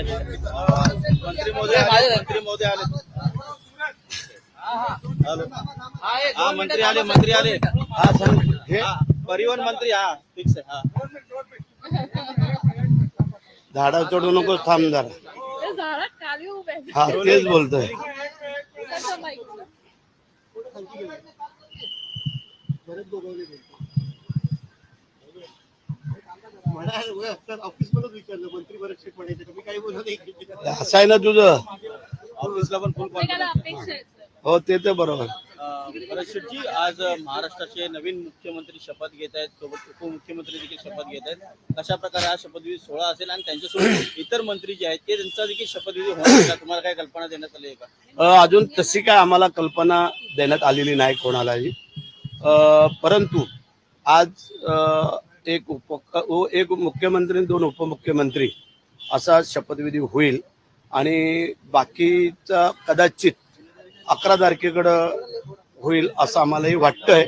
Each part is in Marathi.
मंत्री आले मंत्री आले हा मंत्री आले. मंत्री आले हा. हे परिवहन मंत्री हा फिक्स आहे हा झाडा चढू नको थांब जरा हा बोलतोय त्याचं माहित असं आहे ना तुझं. ऑफिसला पण फुल. हो ते तर बरोबर. जी आज महाराष्ट्राचे नवीन मुख्यमंत्री शपथ घेत आहेत सोबत उपमुख्यमंत्री देखील शपथ घेत आहेत. कशा प्रकारे हा शपथविधी सोहळा असेल आणि त्यांच्यासोबत इतर मंत्री जे आहेत ते त्यांचा देखील शपथविधी होणार का? तुम्हाला काय कल्पना देण्यात आली आहे का? अजून तशी काय आम्हाला कल्पना देण्यात आलेली नाही कोणालाही. अ, परंतु आज एक उप एक मुख्यमंत्री आणि दोन उपमुख्यमंत्री असा शपथविधी होईल. आणि बाकीचा कदाचित अकरा तारखेकडं होईल असं आम्हालाही वाटतंय.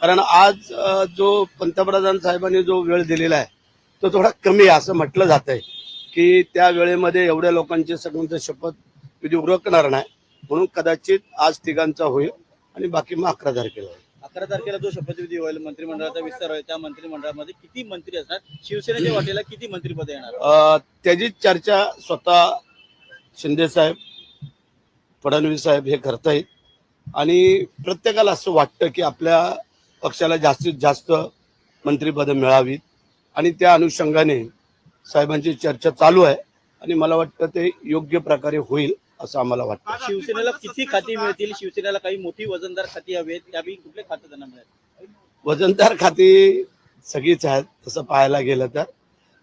कारण आज जो पंतप्रधान साहेबांनी जो वेळ दिलेला आहे तो थोडा कमी आहे असं म्हटलं जात आहे की त्या वेळेमध्ये एवढ्या लोकांचे सगळ्यांचं शपथविधी उरकणार नाही. म्हणून कदाचित आज तिघांचा होईल आणि बाकी मग अकरा तारखेला होईल. अकरा तारखेला जो शपथविधी होईल मंत्रिमंडळाचा विस्तार होईल त्या मंत्रिमंडळामध्ये किती मंत्री असणार? शिवसेनेच्या वाटेला किती मंत्रीपदे येणार? अ, त्याचीच चर्चा स्वतः शिंदे साहेब फडणवीस साहेब हे करतायत आणि प्रत्येकाला असं वाटतं की आपल्या पक्षाला जास्तीत जास्त मंत्रिपदं मिळावीत. आणि त्या अनुषंगाने साहेबांची चर्चा चालू आहे. आणि मला वाटतं ते योग्य प्रकारे होईल. असं आम्हाला वाटतं. शिवसेनेला किती खाती मिळतील? शिवसेनेला काही मोठी वजनदार खाती हवी आहेत त्यापैकी कुठले खाते त्यांना मिळेल? वजनदार खाती सगळीच आहेत तसं पाहायला गेलं तर.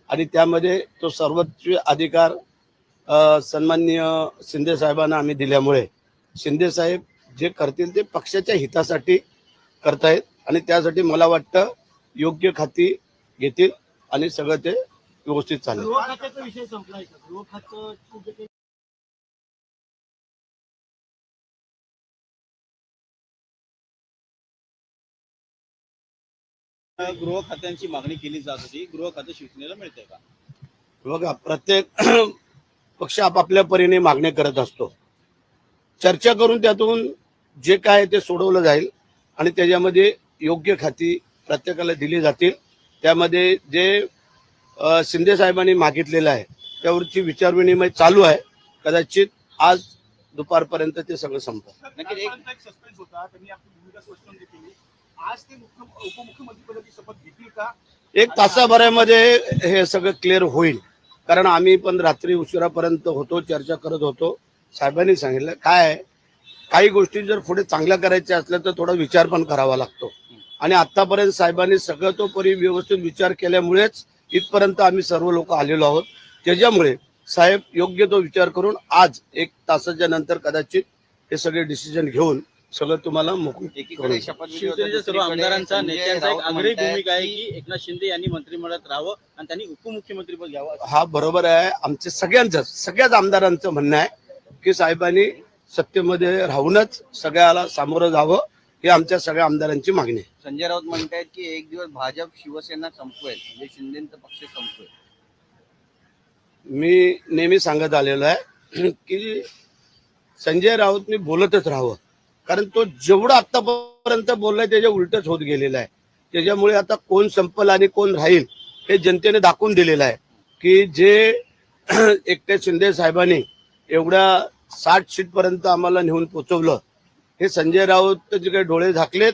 आणि त्यामध्ये तो सर्वोच्च अधिकार अ, सन्माननीय शिंदे साहेबांना आम्ही दिल्यामुळे शिंदे साहेब जे करतील ते पक्षाच्या हितासाठी करतायत आणि त्यासाठी मला वाटतं योग्य खाती घेतील आणि सगळं ते व्यवस्थित चालेल. गृह खात्यांची मागणी केली जात होती. गृह खाते शिवसेनेला मिळते का? बघा प्रत्येक पक्ष आपापल्या परीने मागण्या करत असतो. चर्चा करून त्यातून जे काय ते सोडवलं जाईल आणि त्याच्यामध्ये योग्य खाती प्रत्येकाला दिली जातील. त्यामध्ये जे शिंदे साहेबांनी मागितलेलं आहे त्यावरची विचारविनिमय चालू आहे. कदाचित आज दुपारपर्यंत ते सगळं संपतं. एक आज ते शपथ घेतील का? एक तासाभरामध्ये हे सगळं क्लिअर होईल. कारण आम्ही पण रात्री उशिरापर्यंत होतो चर्चा करत होतो. साहेबांनी सांगितलं काय काही गोष्टी जर पुढे चांगल्या करायच्या असल्या तर थोडा विचार पण करावा लागतो. आणि आतापर्यंत साहेबांनी सगळं तो परी व्यवस्थित विचार केल्यामुळेच इथपर्यंत आम्ही सर्व लोक आलेलो आहोत. त्याच्यामुळे साहेब योग्य तो विचार करून आज एक तासाच्या नंतर कदाचित हे सगळे डिसिजन घेऊन सगळं तुम्हाला मोकळं एकीकडे शिवसेनेच्या सर्व आमदारांचा नेत्यांचा एक आग्रही भूमिका आहे की एकनाथ शिंदे यांनी मंत्रिमंडळात राहावं आणि त्यांनी उपमुख्यमंत्रीपद घ्यावं असं. हा बरोबर आहे. आमचे सगळ्यांचं सगळ्याच आमदारांचं म्हणणं आहे की साहेबांनी सत्तेमध्ये राहूनच सगळ्याला सामोरं जावं ही आमच्या सगळ्या आमदारांची मागणी आहे. संजय राऊत म्हणतायत की एक दिवस भाजप शिवसेना संपवेल म्हणजे शिंदेचा पक्ष संपवेल. मी नेहमी सांगत आलेलो आहे की संजय राऊतनी बोलतच राहावं. कारण तो जेवढं आतापर्यंत बोललाय त्याच्या उलटच होत गेलेला आहे. त्याच्यामुळे आता कोण संपल आणि कोण राहील हे जनतेने दाखवून दिलेलं आहे. की जे एकटे शिंदे साहेबांनी एवढ्या साठ सीट पर्यंत आम्हाला नेऊन पोचवलं हे संजय राऊत जे काही डोळे झाकलेत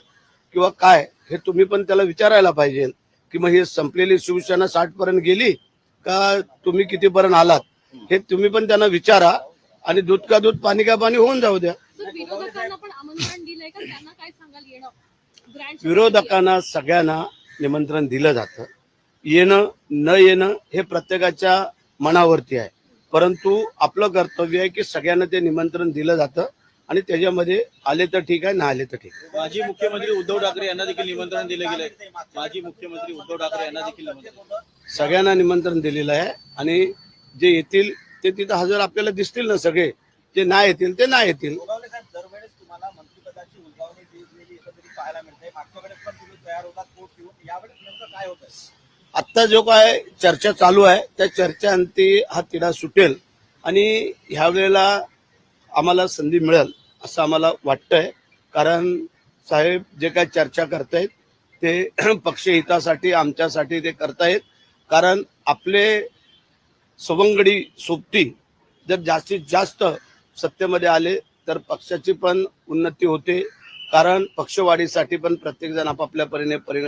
किंवा काय हे तुम्ही पण त्याला विचारायला पाहिजे की मग ही संपलेली शिवसेना साठ पर्यंत गेली का तुम्ही कितीपर्यंत आलात? हे तुम्ही पण त्यांना विचारा आणि दूध का दूध पाणी का पाणी होऊन जाऊ द्या. विरोधकांना पण आमंत्रण दिलंय का त्यांना काय सांगाल येणं? ग्रँड विरोधकांना सगळ्यांना निमंत्रण दिलं जातं. येणं न येणं हे प्रत्येकाच्या मनावरती आहे. परंतु आपलं कर्तव्य आहे की सगळ्यांना ते निमंत्रण दिलं जातं आणि त्याच्यामध्ये आले तर ठीक आहे ना आले तर ठीक आहे. माजी मुख्यमंत्री उद्धव ठाकरे यांना देखील निमंत्रण दिले गेले माजी मुख्यमंत्री उद्धव ठाकरे यांना देखील निमंत्रण सगळ्यांना निमंत्रण दिलेलं आहे आणि जे येतील ते तिथं हजर आपल्याला दिसतील ना सगळे. जे नाही येतील ते नाही येतील गोगावले साहेब दरवेळेस तुम्हाला मंत्रिपदाची उलगावणी दिलेली एकत्रित पाहायला मिळते मागच्या वेळेस पण तुम्ही तयार होतात पोट घेऊन यावेळेस नेमकं काय होतं आत्ता जो काय चर्चा चालू आहे त्या चर्चेअंती हा तिढा सुटेल आणि ह्या वेळेला आम्हाला संधी मिळेल असं आम्हाला वाटतंय. कारण साहेब जे काय चर्चा करतायत ते पक्षहितासाठी आमच्यासाठी ते करतायत. कारण आपले सवंगडी सोबती जर जास्तीत जास्त सत्तेमध्ये आले तर पक्षाची पण उन्नती होते. कारण पक्षवाढीसाठी पण प्रत्येकजण आपापल्या परीने परि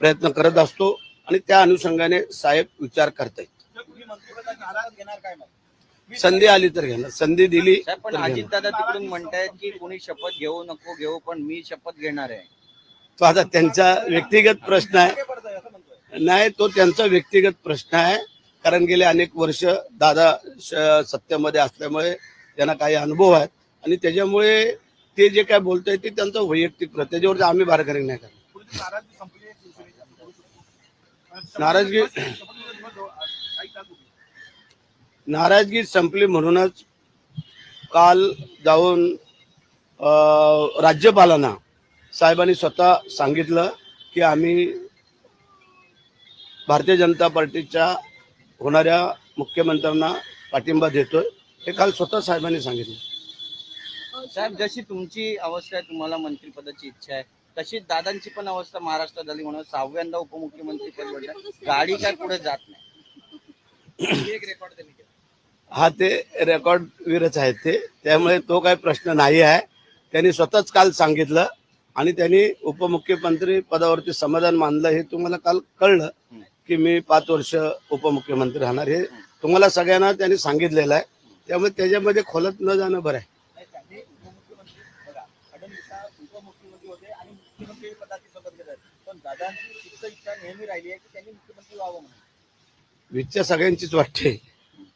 प्रयत्न करत असतो. आणि त्या अनुषंगाने साहेब विचार करतायत. संधी आली तर घेणार. संधी दिली पण तर घेणार. अजितदादा तिकडून म्हणतायत की कोणी शपथ घेऊ नको घेऊ पण मी शपथ घेणार आहे. तो आता त्यांचा व्यक्तिगत प्रश्न आहे. नाही तो त्यांचा व्यक्तिगत प्रश्न आहे. कारण गेले अनेक वर्ष दादा सत्तेमध्ये असल्यामुळे त्यांना काही अनुभव आहेत. आणि त्याच्यामुळे ते जे काय बोलताय ते त्यांचा वैयक्तिक त्याच्यावर आम्ही बारकाई नाही करणार पुढची नाराजगी संपली आहे शिवसेनेची असं बोलू शकतो. नाराजगी नाराजगी संपली म्हणूनच काल जाऊन राज्यपालांना साहेबांनी स्वतः सांगितलं की आम्ही भारतीय जनता पार्टीच्या होणाऱ्या मुख्यमंत्र्यांना पाठिंबा देतोय. हे काल स्वतः साहेबांनी सांगितलं. साहेब जशी तुमची अवस्था आहे तुम्हाला मंत्रिपदाची इच्छा आहे तशी दादांची पण अवस्था महाराष्ट्रात झाली म्हणून सहाव्यांदा उपमुख्यमंत्री पद गाडी काय पुढे जात नाही. हे एक रेकॉर्ड त्यांनी केलं. हा ते रेकॉर्ड वीरच आहेत ते. त्यामुळे तो काही प्रश्न नाही आहे. त्यांनी स्वतःच काल सांगितलं आणि त्यांनी उपमुख्यमंत्री पदावरती समाधान मानलं हे तुम्हाला काल कळलं की मी पाच वर्ष उपमुख्यमंत्री राहणार हे तुम्हाला सगळ्यांना त्यांनी सांगितलेलं आहे. त्यामुळे त्याच्यामध्ये खोलत न जाणं बरं आहे नाही, त्यांनी उपमुख्यमंत्री बघा फडणवीस उपमुख्यमंत्री होते आणि मुख्यमंत्री पदाची शपथ घेत आहेत. पण दादांची फिक्स इच्छा नेहमी राहिली आहे की त्यांनी मुख्यमंत्री व्हावं म्हणून. विच्छा सगळ्यांचीच वाटते.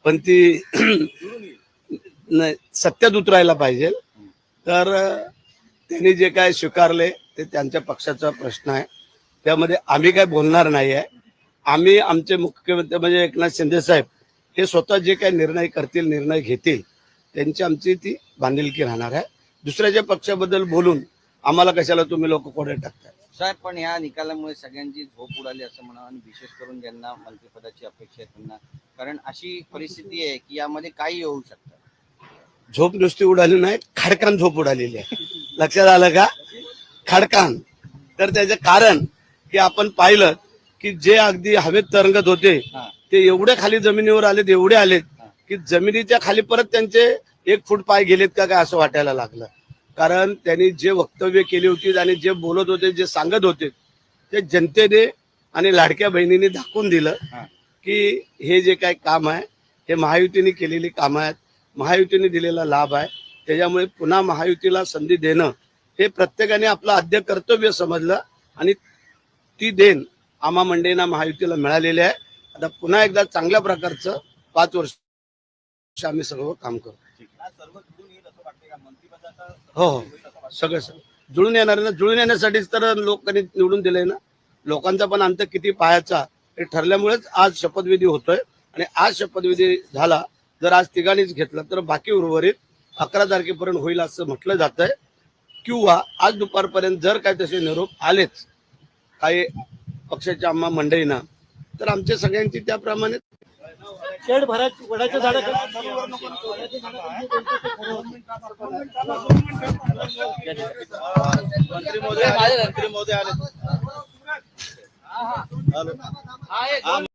पण ती नाही, सत्यात उतरायला पाहिजे. तर त्यांनी जे काय स्वीकारले ते त्यांच्या पक्षाचा प्रश्न आहे. त्यामध्ये आम्ही काय बोलणार नाही आहे. आम्ही आमचे मुख्यमंत्री म्हणजे एकनाथ शिंदे साहेब हे स्वतः जे काही निर्णय करतील निर्णय घेतील त्यांची आमची ती बांधिलकी राहणार आहे. दुसऱ्याच्या पक्षाबद्दल बोलून आम्हाला कशाला तुम्ही लोक कोडे टाकताय? साहेब पण या निकालामुळे सगळ्यांची झोप उडाली असं म्हणा आणि विशेष करून ज्यांना मंत्रिपदाची अपेक्षा आहे त्यांना. कारण अशी परिस्थिती आहे की यामध्ये काही होऊ शकतं. झोप नुसती उडाली नाही खडकान झोप उडालेली आहे. लक्षात आलं का? खडकान. तर त्याचं कारण की आपण पाहिलं की जे अगदी हवेत तरंगत होते. ते एवढे खाली जमिनीवर आलेत एवढे आलेत. की जमिनीच्या खाली परत त्यांचे एक फूट पाय गेलेत का काय असं वाटायला लागलं. कारण त्यांनी जे वक्तव्य केली होती आणि जे बोलत होते जे सांगत होते ते जनतेने आणि लाडक्या बहिणीने दाखवून दिलं. की हे जे काय काम आहे हे महायुतीने केलेली कामं आहेत. महायुतीने दिलेला लाभ आहे. त्याच्यामुळे पुन्हा महायुतीला संधी देणं हे प्रत्येकाने आपलं आद्य कर्तव्य समजलं आणि ती देण आम्हा मंडेना महायुतीला मिळालेली आहे. आता पुन्हा एकदा चांगल्या प्रकारचं पाच वर्ष आम्ही सर्व काम करू हो हो. सगळं सगळं. जुळून येणार आहे ना? जुळून येण्यासाठीच तर लोकांनी निवडून दिलंय ना? लोकांचा पण अंत किती पायाचा हे ठरल्यामुळेच आज शपथविधी होतोय आणि आज शपथविधी झाला. जर आज तिघांनीच घेतला तर बाकी उर्वरित अकरा तारखेपर्यंत होईल असं म्हटलं जात आहे किंवा आज दुपारपर्यंत जर काय तसे निरोप आलेच काही पक्षाच्या आम्हा मंडळींना तर आमच्या सगळ्यांची त्याप्रमाणे शेड भराची वडाच्या झाडा मंत्री महोदय आले. मंत्री महोदय आले. आलो.